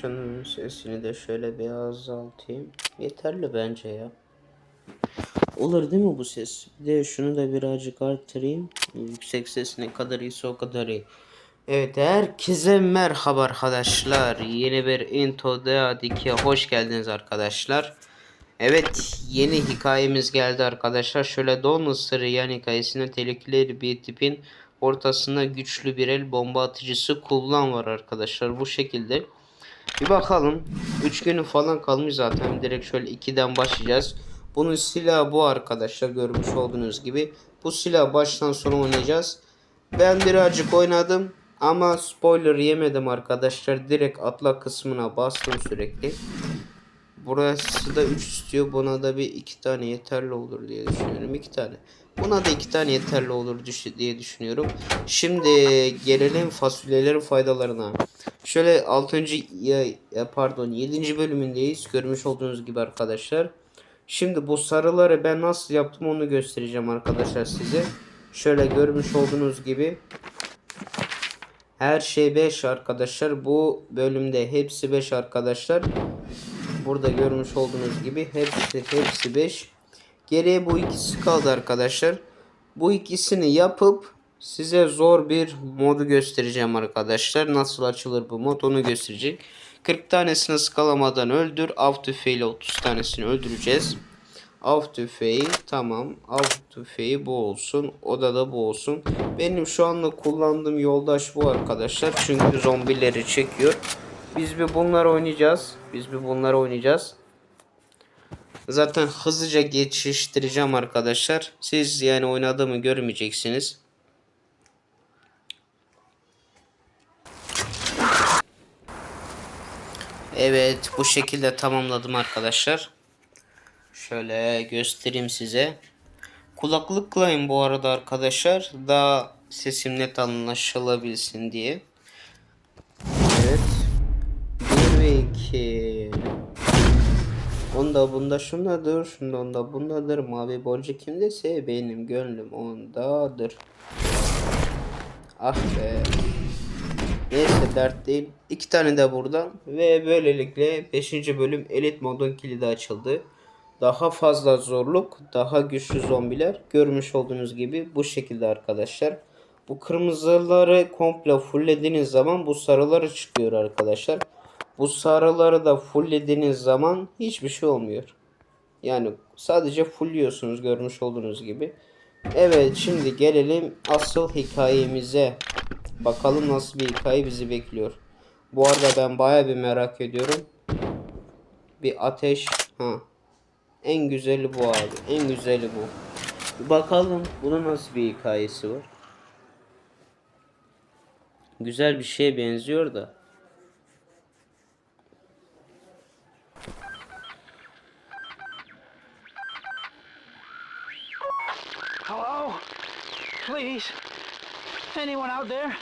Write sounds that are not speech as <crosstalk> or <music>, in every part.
Şunun sesini de şöyle bir azaltayım. Yeterli bence ya. Olur değil mi bu ses? Bir de şunu da birazcık arttırayım. Yüksek ses ne kadar iyiyse o kadar iyi. Evet herkese merhaba arkadaşlar. Yeni bir Into 2'ye hoş geldiniz arkadaşlar. Evet yeni hikayemiz geldi arkadaşlar. Şöyle Donald Sırrıyan hikayesinde tehlikeli bir tipin ortasında güçlü bir el bomba atıcısı kullan var arkadaşlar. Bu şekilde. Bir bakalım. 3 günü falan kalmış zaten. Direkt şöyle 2'den başlayacağız. Bunun silahı bu arkadaşlar. Görmüş olduğunuz gibi. Bu silah baştan sona oynayacağız. Ben birazcık oynadım. Ama spoiler yemedim arkadaşlar. Direkt atla kısmına bastım sürekli. Burası da 3 istiyor. Buna da bir 2 tane yeterli olur diye düşünüyorum. 2 tane. Buna da 2 tane yeterli olur diye düşünüyorum. Şimdi gelelim fasulyelerin faydalarına. Şöyle 6. Ya, ya pardon 7. bölümündeyiz. Görmüş olduğunuz gibi arkadaşlar. Şimdi bu sarıları ben nasıl yaptım onu göstereceğim arkadaşlar size. Şöyle görmüş olduğunuz gibi her şey 5 arkadaşlar. Bu bölümde hepsi 5 arkadaşlar. Burada görmüş olduğunuz gibi hepsi hepsi 5. Geriye bu ikisi kaldı arkadaşlar. Bu ikisini yapıp size zor bir modu göstereceğim arkadaşlar. Nasıl açılır bu mod onu gösterecek. 40 tanesini ıskalamadan öldür. Av tüfeğiyle 30 tanesini öldüreceğiz. Av tüfeği tamam. Av tüfeği bu olsun. Oda da bu olsun. Benim şu anda kullandığım yoldaş bu arkadaşlar. Çünkü zombileri çekiyor. Biz bir bunlar oynayacağız. Biz bir bunlar oynayacağız. Zaten hızlıca geçiştireceğim arkadaşlar. Siz yani oynadığımı görmeyeceksiniz. Evet bu şekilde tamamladım arkadaşlar. Şöyle göstereyim size. Kulaklıklayım bu arada arkadaşlar. Daha sesim net anlaşılabilsin diye. Evet. 1 ve 2. Onda bunda şundadır. Şunda onda bundadır. Mavi boncuk kimdese benim gönlüm ondadır. Ah be. Neyse dert değil. İki tane de buradan. Ve böylelikle 5. bölüm elit modun kilidi açıldı. Daha fazla zorluk, daha güçlü zombiler görmüş olduğunuz gibi bu şekilde arkadaşlar. Bu kırmızıları komple fulllediğiniz zaman bu sarıları çıkıyor arkadaşlar. Bu sarıları da fulllediğiniz zaman hiçbir şey olmuyor. Yani sadece fullliyorsunuz görmüş olduğunuz gibi. Evet şimdi gelelim asıl hikayemize. Bakalım nasıl bir hikaye bizi bekliyor. Bu arada ben baya bir merak ediyorum. Bir ateş. Ha. En güzeli bu abi. En güzeli bu. Bakalım bunun nasıl bir hikayesi var. Güzel bir şeye benziyor da. Hello? Please? Anyone out there?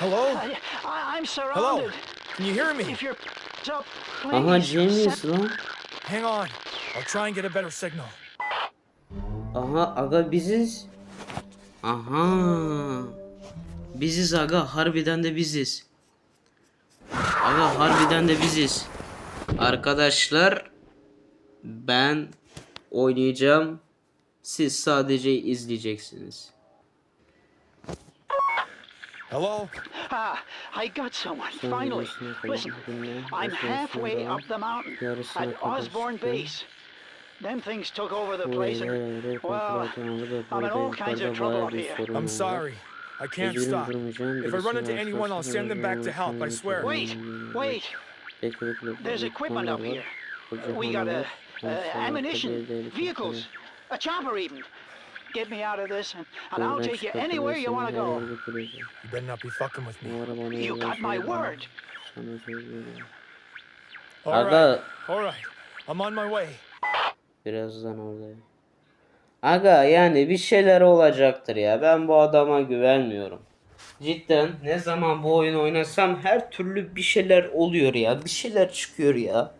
Hello? I, I, I'm Hello? surrounded. Can you hear me? If you're up, please. Aha James lan. Hang on. I'll try and get a better signal. Aha aga biziz. Aha. Biziz aga harbiden de biziz. Aga harbiden de biziz. Arkadaşlar ben oynayacağım. Siz sadece izleyeceksiniz. Hello? Ah, I got someone, finally. Listen, I'm halfway up the mountain at Osborne Base. Them things took over the place and, well, I'm in all kinds of trouble up here. I'm sorry. I can't stop. If I run into anyone, I'll send them back to help, I swear. Wait, wait. There's equipment up here. We got uh, uh, ammunition, vehicles, a chopper even. Get me out of this, and, and I'll take you anywhere you want to go. You better not be fucking with me. You got my word. All right. All right. I'm on my way. Birazdan oradayım. Aga yani bir şeyler olacaktır ya. Ben bu adama güvenmiyorum. Cidden ne zaman bu oyun oynasam her türlü bir şeyler oluyor ya. Bir şeyler çıkıyor ya.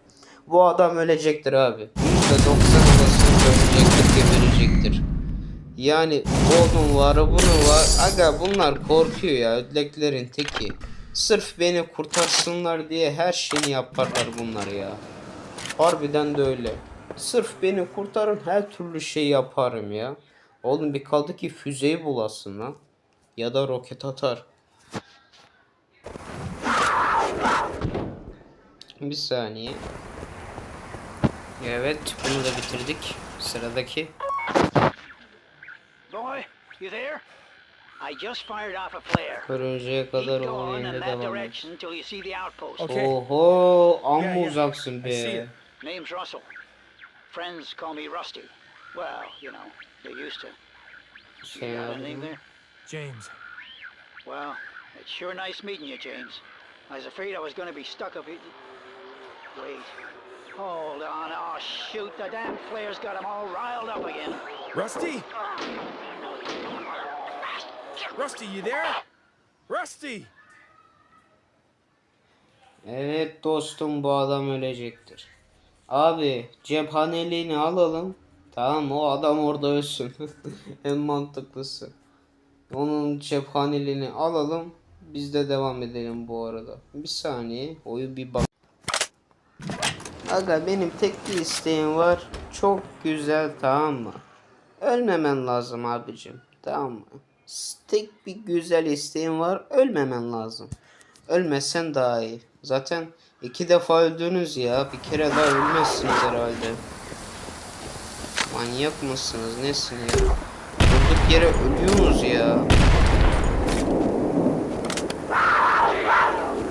Bu adam ölecektir abi. %90 olasılıkla ölecektir. Yani onun var, bunun var. Aga bunlar korkuyor ya. Ödleklerin teki. Sırf beni kurtarsınlar diye her şeyini yaparlar bunlar ya. Harbiden de öyle. Sırf beni kurtarın her türlü şey yaparım ya. Oğlum bir kaldı ki füzeyi bulasın lan. Ya da roket atar. Bir saniye. Evet bunu da bitirdik. Sıradaki. Boy, you there? I just fired off a flare. Karıncaya kadar Keep o going in yönde that devam et. direction until you see the outpost. Okay. Oho amma Yeah, yeah. uzaksın I see be. it. Name's Russell. Friends call me Rusty. Well, you know, they used to. Şey You got a name there? James. Well, it's sure nice meeting you, James. I was afraid I was going to be stuck up here. Wait. Hold on. Oh, shoot. The damn flares got them all riled up again. Rusty? Rusty, you there? Rusty! Evet dostum bu adam ölecektir. Abi cephaneliğini alalım. Tamam o adam orada ölsün. <laughs> en mantıklısı. Onun cephaneliğini alalım. Biz de devam edelim bu arada. Bir saniye. Oyu bir bak. Aga benim tek bir isteğim var. Çok güzel tamam mı? Ölmemen lazım abicim. Tamam mı? Tek bir güzel isteğim var. Ölmemen lazım. Ölmesen daha iyi. Zaten iki defa öldünüz ya. Bir kere daha ölmezsiniz herhalde. Manyak mısınız? Nesin ya? Durduk yere ölüyorsunuz ya.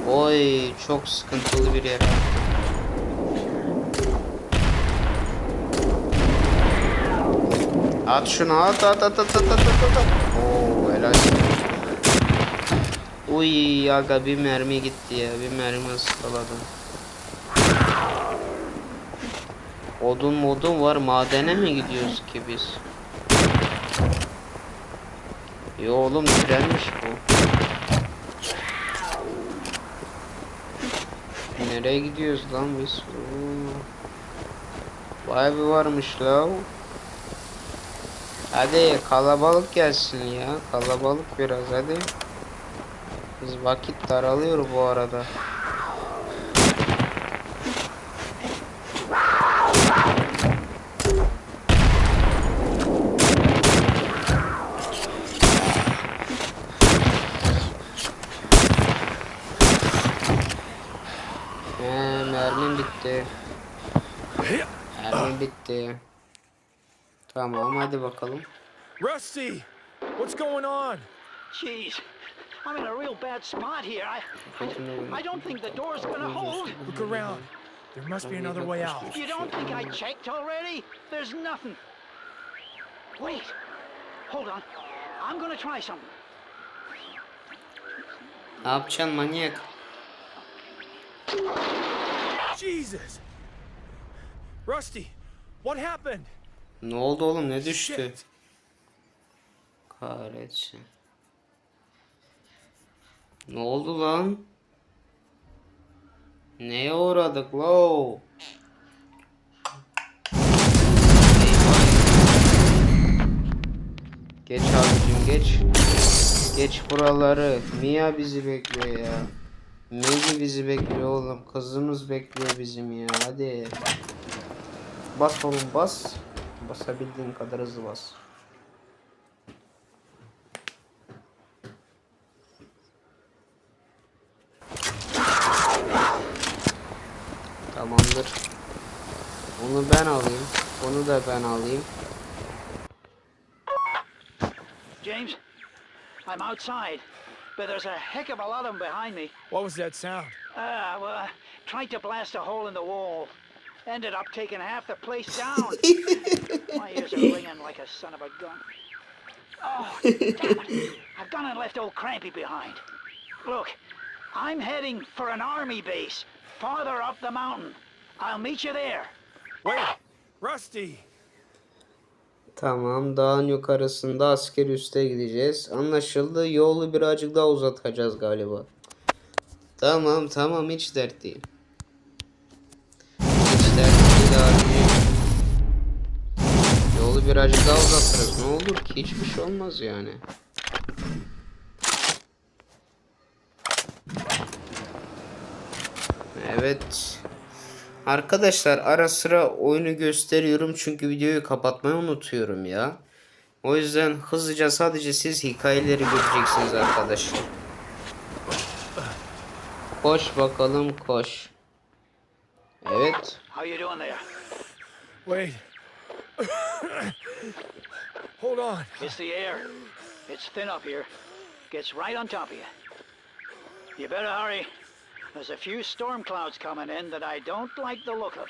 Oy çok sıkıntılı bir yer. At şunu at at at at at at at at. Oo helal. Uy aga bir mermi gitti ya. Bir mermi ıskaladım. Odun modun var. Madene mi gidiyoruz ki biz? Yo oğlum trenmiş bu. Nereye gidiyoruz lan biz? Vay bir varmış la. Hadi kalabalık gelsin ya. Kalabalık biraz hadi. Biz vakit daralıyor bu arada. He, mermim bitti. Mermim bitti. Tamam hadi bakalım. Rusty! What's going on? Jeez. I'm in a real bad spot here. I, I don't think the door's gonna hold. Look around. There must be another way out. You don't think I checked already? There's nothing. Wait. Hold on. I'm gonna try something. Ne yapacaksın manyak? Jesus! Rusty, what happened? Ne oldu oğlum ne düştü? Kahretsin. Ne oldu lan? Neye uğradık lo? Geç abicim geç. Geç buraları. Mia bizi bekliyor ya. Maggie bizi bekliyor oğlum. Kızımız bekliyor bizim ya. Hadi. Bas oğlum bas. Basabildiğin kadar hızlı bas. Ben alayım. James, I'm outside, but there's a heck of a lot of them behind me. What was that sound? Ah, well, I tried to blast a hole in the wall. Ended up taking half the place down. <laughs> My ears are ringing like a son of a gun. Oh, damn it. I've gone and left old Crampy behind. Look, I'm heading for an army base farther up the mountain. I'll meet you there. Wait! Rusty! Tamam dağın yukarısında asker üste gideceğiz. Anlaşıldı. Yolu birazcık daha uzatacağız galiba. Tamam tamam hiç dert değil. Hiç dert değil abi. Yolu birazcık daha uzatırız. Ne olur ki hiçbir şey olmaz yani. Evet. Arkadaşlar ara sıra oyunu gösteriyorum çünkü videoyu kapatmayı unutuyorum ya. O yüzden hızlıca sadece siz hikayeleri göreceksiniz arkadaşlar. Koş bakalım koş. Evet. Wait. Hold on. It's the air. It's thin up here. Gets right on top of you. You better hurry. There's a few storm clouds coming in that I don't like the look of.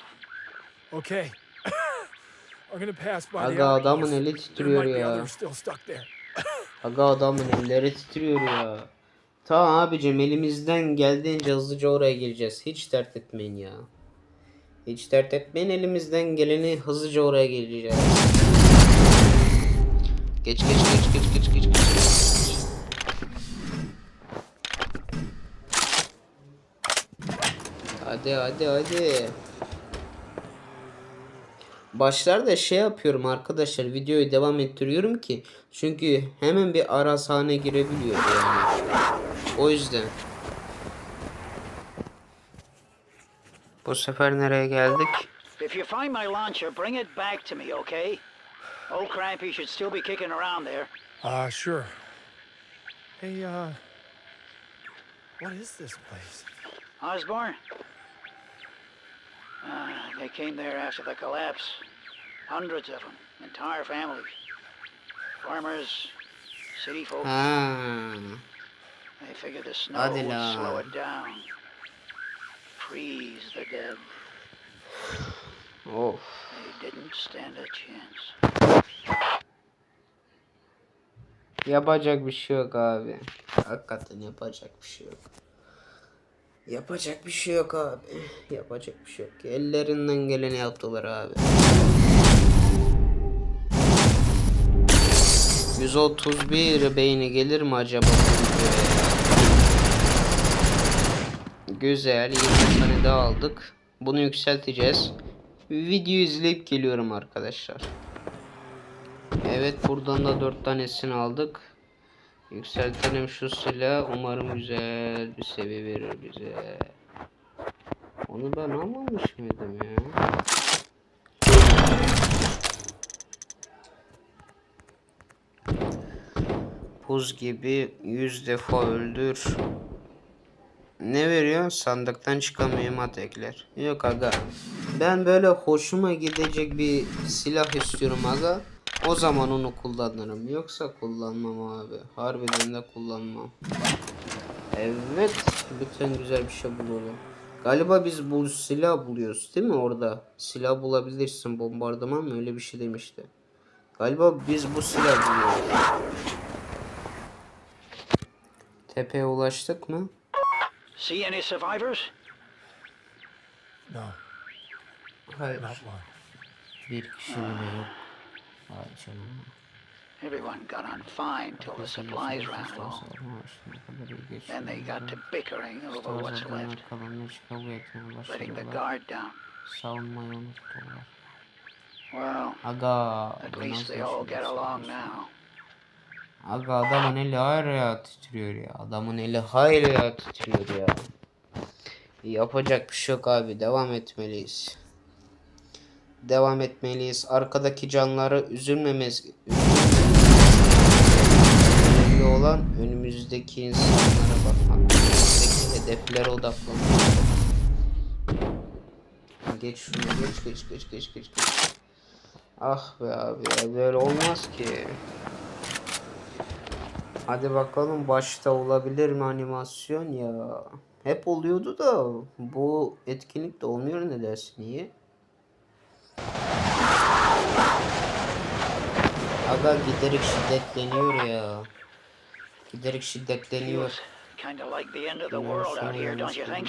Okay. <coughs> I'm gonna pass by the Aga adamın eli titriyor ya. others still stuck there. <coughs> Aga adamın elleri titriyor ya. Tamam abicim elimizden geldiğince hızlıca oraya geleceğiz. Hiç dert etmeyin ya. Hiç dert etmeyin elimizden geleni hızlıca oraya geleceğiz. Geç geç geç geç geç geç geç. Hadi hadi hadi. Başlarda şey yapıyorum arkadaşlar videoyu devam ettiriyorum ki çünkü hemen bir ara sahne girebiliyor yani. O yüzden. Bu sefer nereye geldik? If you find my launcher, bring it back to me, okay? Old Crampy should still be kicking around there. Ah, sure. Hey, uh, what is this place? Osborne? Uh, they came there after the collapse. Hundreds of them, entire families. Farmers, city folks. Ha. They figured the snow would slow it down. Freeze the dead. Oh. They didn't stand a chance. Yapacak bir şey yok abi. Hakikaten yapacak bir şey yok. Yapacak bir şey yok abi. Yapacak bir şey yok. Ellerinden geleni yaptılar abi. 131 beyni gelir mi acaba? Güzel 20 tane daha aldık. Bunu yükselteceğiz. Video izleyip geliyorum arkadaşlar. Evet buradan da 4 tanesini aldık. Yükseltelim şu silah. Umarım güzel bir seviye verir bize. Onu ben almamış mıydım ya? Buz gibi 100 defa öldür. Ne veriyor? Sandıktan çıkan mühimmat ekler. Yok aga. Ben böyle hoşuma gidecek bir silah istiyorum aga. O zaman onu kullanırım. Yoksa kullanmam abi. Harbiden de kullanmam. Evet. Lütfen güzel bir şey bulalım. Galiba biz bu silah buluyoruz değil mi orada? Silah bulabilirsin. Bombardıman mı? Öyle bir şey demişti. Galiba biz bu silah buluyoruz. Tepeye ulaştık mı? See any survivors? No, Hayır. not one. Bir kişi bile yok. Everyone got on fine till the supplies ran low. Then they got to bickering over what's left, letting the guard down. Well, Aga. at least they all get along now. Aga adamın eli hala titriyor ya. Adamın eli hala titriyor ya. Yapacak bir şey yok abi. Devam etmeliyiz. Devam etmeliyiz. Arkadaki canları üzülmemez. Önemli olan önümüzdeki insanlara bakmak. Önümüzdeki hedeflere odaklanmak. Geç şunu geç geç geç geç geç geç. Ah be abi böyle olmaz ki. Hadi bakalım başta olabilir mi animasyon ya? Hep oluyordu da bu etkinlikte olmuyor ne dersin niye? Aga giderek şiddetleniyor ya. Giderek şiddetleniyor. Feels kind of like the end of the world out here, don't you think?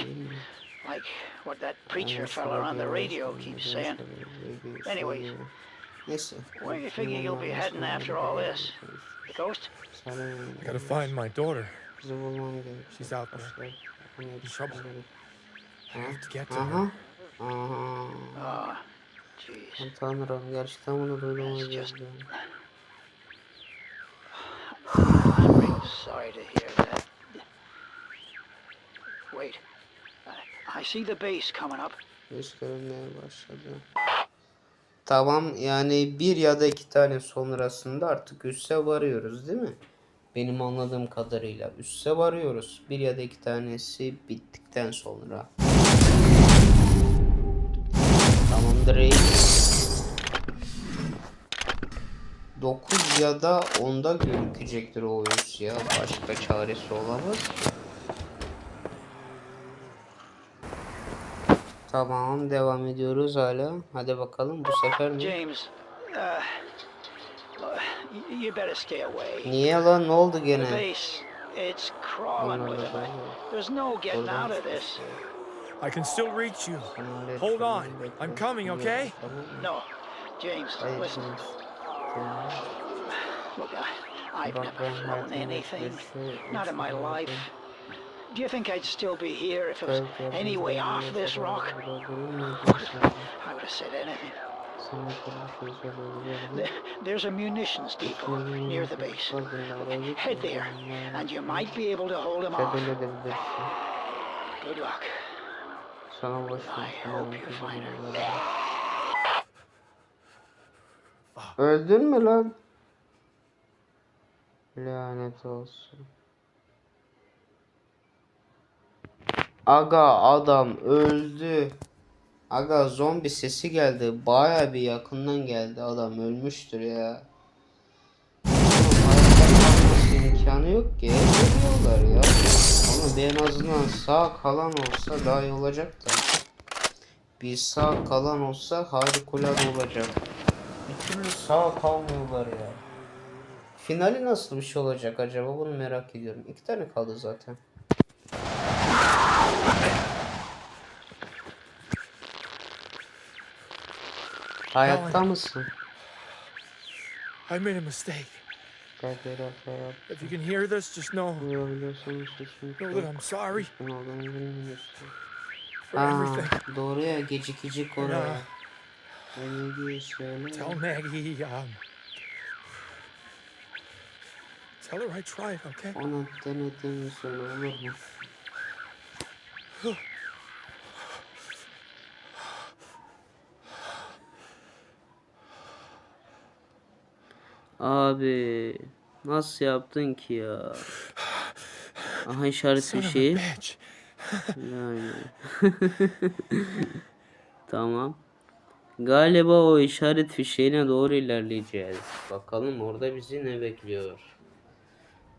Like what that preacher fella on the radio keeps saying. Anyways, olabilir. Neyse. Where you figure you'll be heading after all this? Ghost? Sana I gotta find my daughter. bizi bulmam gerek. She's out there. Başka- In trouble. I have to get to Aha. her. Aha. Oh, jeez. Tanrım gerçekten bunu really sorry to hear that. Wait, I, I see the base coming up. Göz görünmeye başladı. Tamam yani bir ya da iki tane sonrasında artık üsse varıyoruz değil mi? Benim anladığım kadarıyla üsse varıyoruz. Bir ya da iki tanesi bittikten sonra. Reis. 9 ya da 10'da gözükecektir o üs ya. Başka çaresi olamaz. Tamam devam ediyoruz hala. Hadi bakalım bu sefer ne? James, uh. Niye lan ne oldu gene? it's crawling with them. There's no getting out of this. I can still reach you. Hold on. I'm coming, okay? No, James, listen. Look, I, I've never known anything. Not in my life. Do you think I'd still be here if it was any way off this rock? I would have said anything. There's a munitions depot near the base. Head there, and you might be able to hold them off. Good luck. Sana her. Öldün mü lan? Lanet olsun. Aga adam öldü. Aga zombi sesi geldi. Baya bir yakından geldi. Adam ölmüştür ya. İmkanı yok ki. Ölüyorlar ya. Bir en azından sağ kalan olsa daha iyi olacak da. Bir sağ kalan olsa harikulade olacak. Bir türlü sağ kalmıyorlar ya. Finali nasıl bir şey olacak acaba bunu merak ediyorum. İki tane kaldı zaten. Hayatta mısın? I made a mistake. Gel biraz daha yap. If you can hear this, just know, know that I'm sorry for Aa, everything. doğru ya. Ne diyor söyle. Tell Maggie, um, tell her I tried, okay? Ona denediğimi söyle olur mu? Abi nasıl yaptın ki ya? Aha işaret Son bir of a şey. Yani. <laughs> tamam. Galiba o işaret fişeğine doğru ilerleyeceğiz. Bakalım orada bizi ne bekliyor.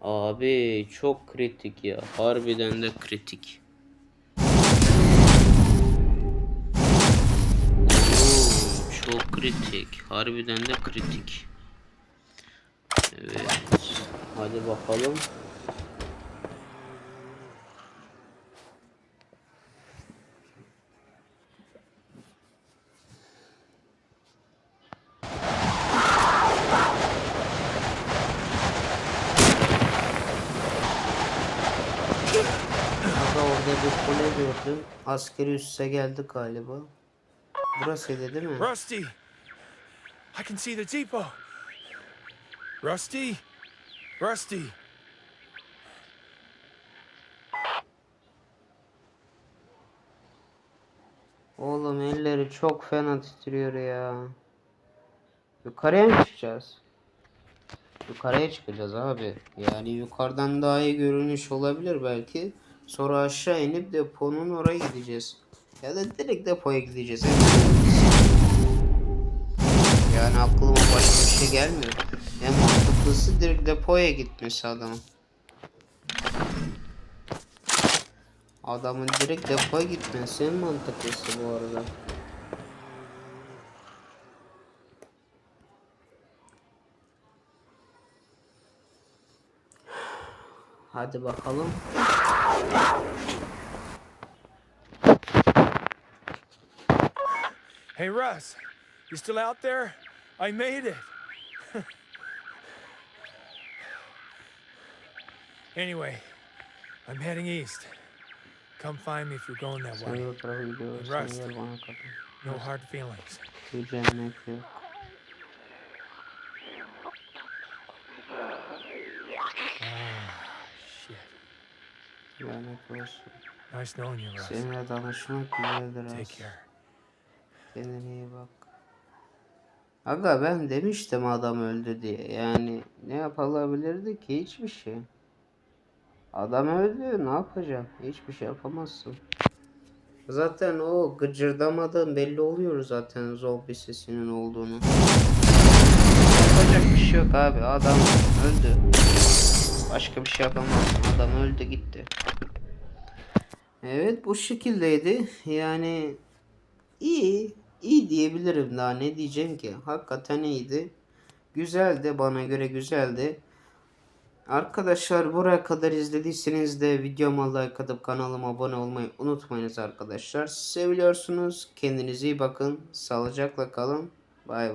Abi çok kritik ya. Harbiden de kritik. Oo, çok kritik. Harbiden de kritik. Evet. Hadi bakalım. Gördüm. Askeri üsse geldi galiba. Burasıydı değil mi? Rusty, I can see the depot. Rusty, Rusty. Oğlum elleri çok fena titriyor ya. Yukarıya mı çıkacağız? Yukarıya çıkacağız abi. Yani yukarıdan daha iyi görünüş olabilir belki. Sonra aşağı inip deponun oraya gideceğiz. Ya da direkt depoya gideceğiz. Yani aklıma başka bir şey gelmiyor. En mantıklısı direkt depoya gitmesi adamın. Adamın direkt depoya gitmesi en mantıklısı bu arada. Hadi bakalım. Hey, Russ, you still out there? I made it. <laughs> anyway, I'm heading east. Come find me if you're going that way. Rust. No hard feelings. Cennet yok. Lanet olsun. Nice knowing you, Russ. Seninle tanışmak güzeldir Take Russ. care. Kendine iyi bak. Aga ben demiştim adam öldü diye. Yani ne yapılabilirdi ki? Hiçbir şey. Adam öldü. Ne yapacağım? Hiçbir şey yapamazsın. Zaten o gıcırdamadan belli oluyor zaten zombi sesinin olduğunu. Yapacak bir şey yok abi. Adam öldü. Başka bir şey yapamazsın. Adam öldü gitti. Evet bu şekildeydi. Yani iyi. iyi diyebilirim daha ne diyeceğim ki. Hakikaten iyiydi. Güzeldi bana göre güzeldi. Arkadaşlar buraya kadar izlediyseniz de videoma like atıp kanalıma abone olmayı unutmayınız arkadaşlar. Seviyorsunuz. Kendinize iyi bakın. Sağlıcakla kalın. Bay bay.